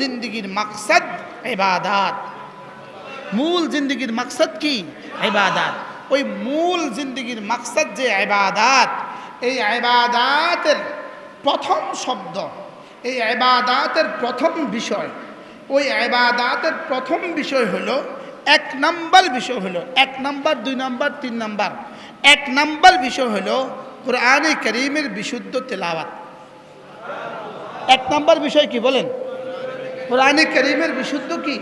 জিন্দগির মাকসাদ ইবাদাত। মূল জিন্দগির মাকসাদ কি? ইবাদাত। ওই মূল জিন্দগির মাকসাদ যে ইবাদাত, এই ইবাদাতের প্রথম শব্দ, এই ইবাদাতের প্রথম বিষয়, ওই ইবাদাতের প্রথম বিষয় হলো, এক নাম্বার বিষয় হলো, এক নাম্বার, দুই নাম্বার, তিন নাম্বার, এক নাম্বার বিষয় হলো কোরআনে করিমের বিশুদ্ধ তেলাওয়াত। এক নাম্বার বিষয় কি বলেন? কোরআনে করিমের বিশুদ্ধ কি?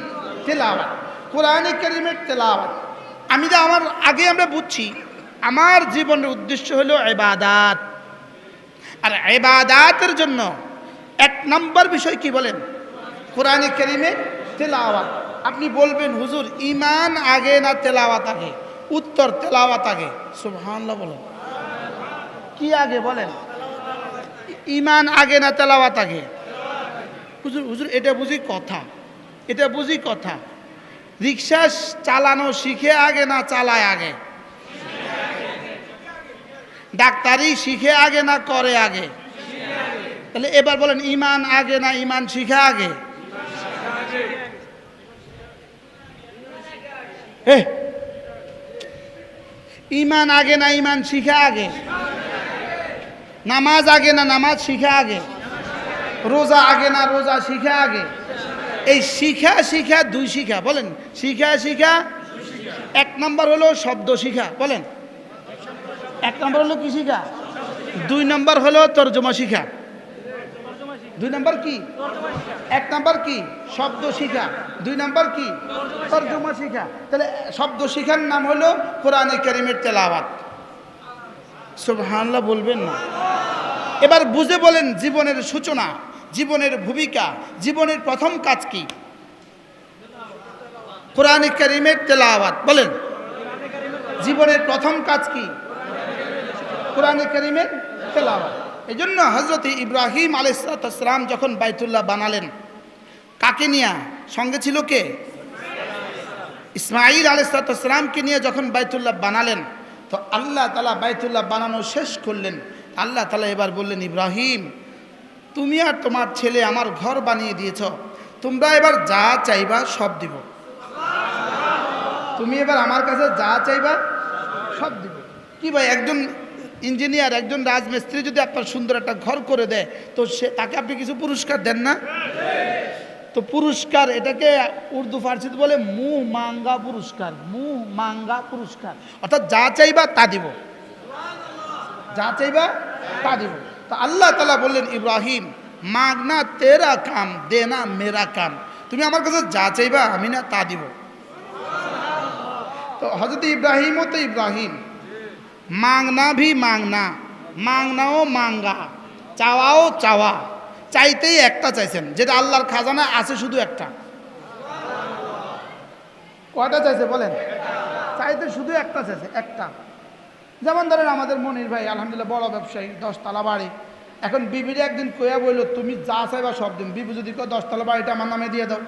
তেলাওয়াত। কোরআনে করিমের তেলাওয়াত। আমি যে আমার, আগে আমরা বুঝছি, আমার জীবনের উদ্দেশ্য হলো এবাদাত আর এবাদাতের জন্য এক নম্বর বিষয় কি বলেন? কোরআনে করিমের তেলাওয়াত। আপনি বলবেন, হুজুর ইমান আগে না তেলাওয়াত আগে? উত্তর, তেলাওয়াত আগে। সুবহানাল্লাহ বলেন। কি আগে বলেন? ইমান আগে না তেলাওয়াত আগে? হুজুর হুজুর, এটা বুঝি কথা। এটা বুঝি কথা। রিক্সা চালানো শিখে আগে না চালায় আগে? ডাক্তারি শিখে আগে না করে আগে? তাহলে এবার বলেন, ইমান আগে না ইমান শিখে আগে? ইমান আগে না ইমান শিখে আগে? নামাজ আগে না নামাজ শিখে আগে? রোজা আগে না রোজা শিখা আগে? এই শিখা শিখা দুই শিখা, বলেন। শিখা শিখা, এক নম্বর হলো শব্দ শিখা, বলেন। এক নম্বর হলো কি শিখা? দুই নম্বর হলো তর্জমা শিখা। দুই নম্বর কি? এক নম্বর কি? শব্দ শিখা। দুই নম্বর কি? তর্জমা শিখা। তাহলে শব্দ শিখার নাম হলো কোরআনে করিমের তেলাওয়াত। সুবহানাল্লাহ বলবেন না। এবার বুঝে বলেন জীবনের সূচনা। জীবনের ভূমিকা, জীবনের প্রথম কাজ কি? কোরআন করিমের তেলাওয়াত, বলেন। জীবনের প্রথম কাজ কি? কোরআন করিমের তেলাওয়াত। এই জন্য হজরত ইব্রাহিম আলাইসালাম যখন বাইতুল্লাহ বানালেন, কাকে নিয়ে? সঙ্গে ছিল কে? ইসমাইল আলাইসালামকে নিয়ে যখন বাইতুল্লাহ বানালেন, তো আল্লাহ তালা বাইতুল্লাহ বানানো শেষ করলেন। আল্লাহ তালা এবার বললেন, ইব্রাহিম তুমি আর তোমার ছেলে আমার ঘর বানিয়ে দিয়েছ। তোমরা এবার যা চাইবা সব দিব। তুমি এবার আমার কাছে যা চাইবা সব দিব। কি ভাই, একজন ইঞ্জিনিয়ার, একজন রাজমিস্ত্রি যদি আপনার সুন্দর একটা ঘর করে দেয়, তো সে, তাকে আপনি কিছু পুরস্কার দেন না? তো পুরস্কার এটাকে উর্দু ফার্সিতে বলে মুহ মাঙ্গা পুরস্কার মুহ মাঙ্গা পুরস্কার। অর্থাৎ যা চাইবা তা দিব। যা চাইবা তা দিব। তো আল্লাহ তালা বললেন, ইব্রাহিম মাগনা তেরা কাম দেনা মেরা কাম। তুমি আমার কাছে যা চাইবা, আমি না তা দিব। তো হজরত ইব্রাহিমও তো ইব্রাহিম। মাংনা ভি মাংনা মাংনাও মাঙ্গা, চাওয়াও চাওয়া। চাইতেই একটা চাইছেন, যেটা আল্লাহর খাজানা আছে শুধু একটা। কয়টা চাইছে বলেন? চাইতে শুধু একটা চাইছে, একটা। যেমন ধরেন আমাদের মনির ভাই, আলহামদুলিল্লাহ বড় ব্যবসায়ী, দশতলা বাড়ি। এখন বিবির একদিন কয়া বলল তুমি যা চাইবা সব দিন বিবি যদি কয়, দশতলা বাড়িটা আমার নামে দিয়ে দাও।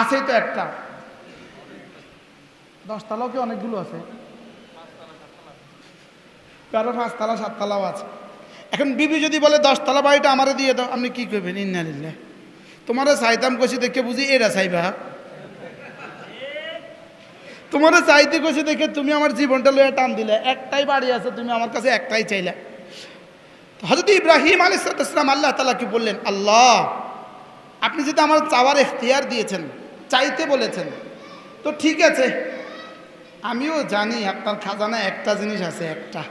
আছেই তো একটা। দশতলাও কি অনেকগুলো আছে? কারও পাঁচতলা, সাততলাও আছে। এখন বিবি যদি বলে, দশতলা বাড়িটা আমারে দিয়ে দাও, আপনি কি করবেন ইন্নালিল্লাহ তোমারে চাইতাম কষি দেখে বুঝি এরা চাইবা। তোমারে চাইতে কষি দেখে তুমি আমার জীবনটা লয়ে টান দিলে। একটাই বাড়ি আছে, তুমি আমার কাছে একটাই চাইলে। হজরত ইব্রাহিম আলিসালাম আল্লাহ তালা কি বললেন? আল্লাহ, আপনি যদি আমার চাওয়ার এখতিয়ার দিয়েছেন, চাইতে বলেছেন, তো ঠিক আছে। আমিও জানি আপনার খাজানায় একটা জিনিস আছে, একটা।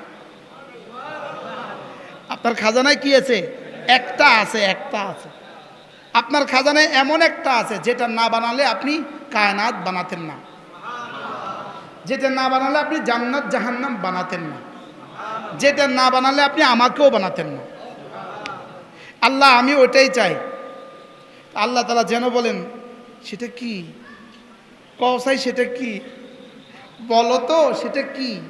আপনার খাজানায় কি আছে? একটা আছে একটা আছে। আপনার খাজানায় এমন একটা আছে, যেটা না বানালে আপনি কায়নাত বানাতেন না। যেটা না বানালে আপনি জান্নাত, জাহান্নাম বানাতেন না। যেটা না বানালে আপনি আমাকেও বানাতেন না। আল্লাহ, আমি ওটাই চাই। আল্লাহ তালা যেন বলেন, সেটা কি? কসাই সেটা কি? বলো তো, সেটা কি?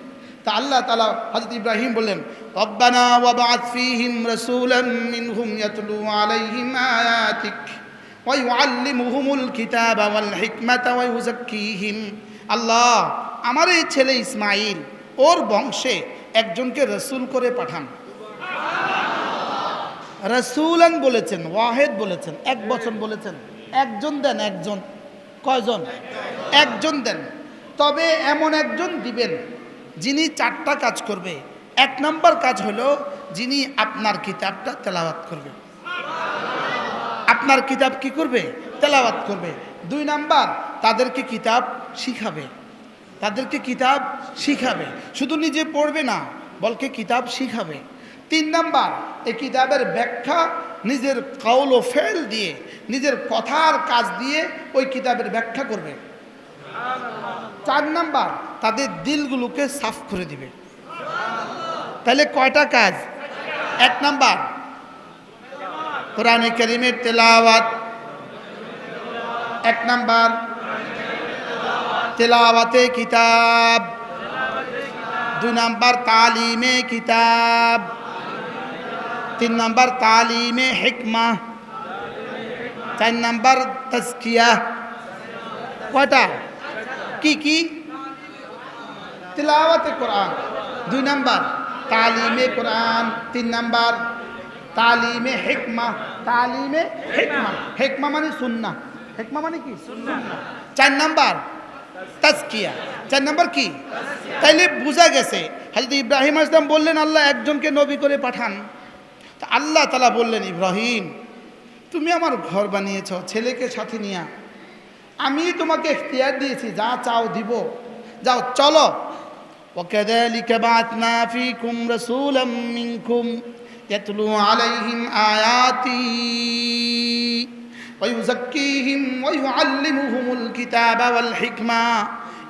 তা আল্লাহ তালা হজরত ইব্রাহিম বললেন, রব্বানা ফীহিম আল্লাহ, আমার এই ছেলে ইসমাইল, ওর বংশে একজনকে রসুল করে পাঠান। রসুলান বলেছেন, ওয়াহেদ বলেছেন, এক বছর বলেছেন, একজন দেন একজন, কয়জন? একজন দেন। তবে এমন একজন দিবেন, যিনি চারটা কাজ করবে। এক নম্বর কাজ হলো, যিনি আপনার কিতাবটা তেলাওয়াত করবে। আপনার কিতাব কি করবে? তেলাওয়াত করবে। দুই নাম্বার, তাদেরকে কিতাব শিখাবে। তাদেরকে কিতাব শিখাবে। শুধু নিজে পড়বে না বলকে কিতাব শিখাবে। তিন নাম্বার, এই কিতাবের ব্যাখ্যা নিজের কাউল ও ফেল দিয়ে, নিজের কথার কাজ দিয়ে ওই কিতাবের ব্যাখ্যা করবে। চার নাম্বার, তাদের দিলগুলোকে সাফ করে দিবে। তাহলে কয়টা কাজ? এক নাম্বার, কোরআনে করিমের তেলাওয়াত। এক নাম্বার তেলাওয়াতে কিতাব দুই নাম্বার তালিমে কিতাব তিন নাম্বার তালিমে হিকমা চার নাম্বার তস্কিয়া কয়টা কি কি তিলাওয়াতে কোরআন দুই নাম্বার তালিমে কোরআন তিন নাম্বার তালিমে হেকমা তালিমে হেকমা হেকমা মানে সুন্না হেকমা মানে কি চার নাম্বার তাজকিয়া চার নাম্বার কি তাইলে বোঝা গেছে হাজরত ইব্রাহিম আসলাম বললেন আল্লাহ একজনকে নবী করে পাঠান তা আল্লাহ তালা বললেন ইব্রাহিম তুমি আমার ঘর বানিয়েছ ছেলেকে সাথে নিয়ে আমি তোমাকে এখতিয়ার দিয়েছি যা চাও দিব যাও চলো وكذلك بعثنا فيكم رسولا منكم يتلو عليهم آياتي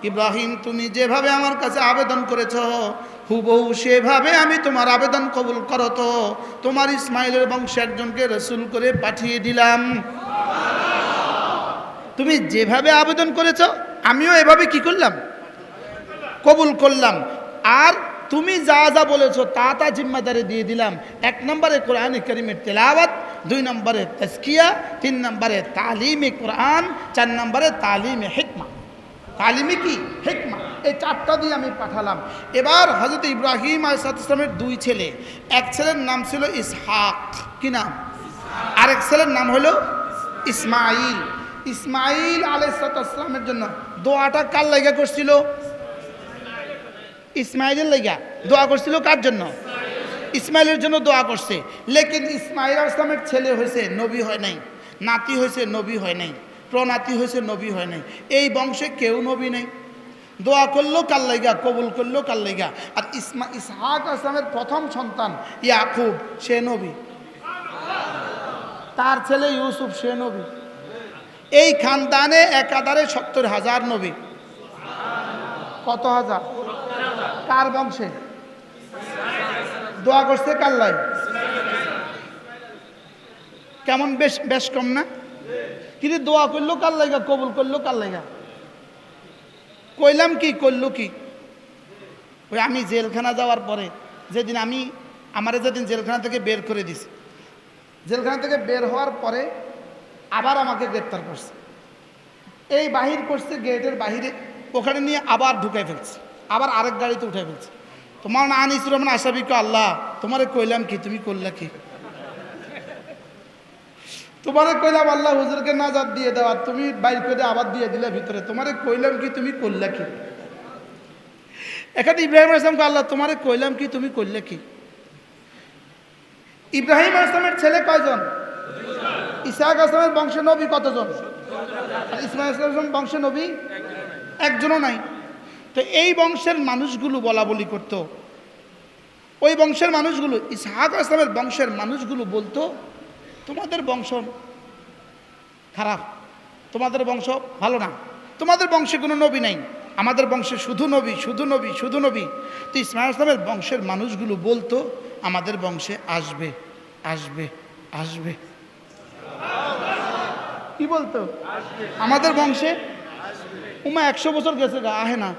ইব্রাহিম, তুমি যেভাবে আমার কাছে আবেদন করেছ, হুবহু সেভাবে আমি তোমার আবেদন কবুল করো তো তোমার ইসমাইলের বংশ একজনকে রসুল করে পাঠিয়ে দিলাম। তুমি যেভাবে আবেদন করেছ, আমিও এভাবে কি করলাম? কবুল করলাম। আর তুমি যা যা বলেছ, তা তা জিম্মাদারে দিয়ে দিলাম। এক নম্বরে কোরআন করিমের তেলাওয়াত দুই নম্বরে তস্কিয়া তিন নম্বরে তালিমে কোরআন, চার নম্বরে তালিমে হেকমা। তালিমে কি? হেকমা। এই চারটা দিয়ে আমি পাঠালাম। এবার হজরত ইব্রাহিম আলাইসালামের দুই ছেলে। এক ছেলের নাম ছিল ইসহাক। কি নাম? আরেক ছেলের নাম হলো ইসমাইল ইসমাইল আলাইসালামের জন্য দোয়াটা কার লাইগা করছিল? ইসমাইলের লাইগা। দোয়া করছিল কার জন্য? ইসমাইলের জন্য দোয়া করছে। লেকিন ইসমাইল আসলামের ছেলে হয়েছে, নবী হয় নাই। নাতি হয়েছে, নবী হয় নাই। প্রনাতি হয়েছে, নবী হয় নাই। এই বংশে কেউ নবী নেই। দোয়া করল কাল লাইগা, কবুল করল কাল লাইগা। আর ইসমা, ইসহাক আসলামের প্রথম সন্তান ইয়াকুব, সে নবী। তার ছেলে ইউসুফ, সে নবী। এই খানদানে একাধারে সত্তর হাজার নবী। কত হাজার? কার বংশে? দোয়া করছে কাল্লাই কেমন বেশ বেশ কম না? কিন্তু দোয়া করল কার লাইগা, কবুল করল কার লাইগা? কইলাম কি, করল কি? ওই আমি জেলখানা যাওয়ার পরে যেদিন আমি, আমারে যেদিন জেলখানা থেকে বের করে দিছি, জেলখানা থেকে বের হওয়ার পরে আবার আমাকে গ্রেপ্তার করছে। এই বাহির করছে, গেটের বাহিরে, ওখানে নিয়ে আবার ঢুকাই ফেলছে, আবার আরেক গাড়িতে উঠে ফেলছে। তোমার না আনিস রহমান আশাবিক আল্লাহ, তোমারে কইলাম কি, তুমি করলা কি? তোমারে কইলাম, আল্লাহ, হুজুরকে নাজাদ দিয়ে দেওয়া তুমি বাইর করে আবার দিয়ে দিলে ভিতরে। তোমারে কইলাম কি, তুমি করলা কি? এখানে ইব্রাহিম আসলামকে আল্লাহ, তোমারে কইলাম কি, তুমি করলে কি? ইব্রাহিম আসলামের ছেলে কয়জন? ইসাহাক আসলামের বংশ নবী কতজন? ইসমাইল আসলাম বংশে নবী একজনও নাই। তো এই বংশের মানুষগুলো বলা বলি করতো। ওই বংশের মানুষগুলো ইসহাক আসলামের বংশের মানুষগুলো বলতো তোমাদের বংশ খারাপ তোমাদের বংশ ভালো না তোমাদের বংশে কোনো নবী নাই আমাদের বংশে শুধু নবী শুধু নবী শুধু নবী। তো ইসমাইল আসলামের বংশের মানুষগুলো বলতো আমাদের বংশে আসবে আসবে আসবে। কি বলতো? আমাদের বংশে উমা একশো বছর গেছে গা আহে না।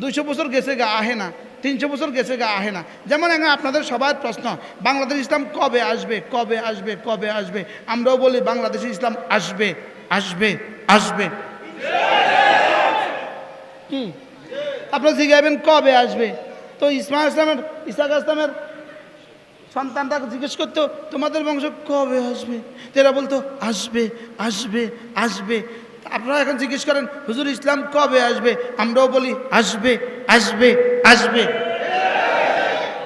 দুইশো বছর গেছে গা, আহে না, তিনশো বছর গেছে গা, আহে না। যেমন এখন আপনাদের সবার প্রশ্ন, বাংলাদেশ ইসলাম কবে আসবে কবে আসবে কবে আসবে? আমরাও বলি, বাংলাদেশে ইসলাম আসবে আসবে আসবে। কি? আপনারা জিজ্ঞাসবেন কবে আসবে? তো ইসমাইল ইসলামের, ইসাক ইসলামের সন্তানরা জিজ্ঞেস করতো, তোমাদের বংশ কবে আসবে? তো এরা বলতো, আসবে আসবে আসবে। আপনারা এখন জিজ্ঞেস করেন হুজুর ইসলাম কবে আসবে? আমরাও বলি আসবে আসবে আসবে।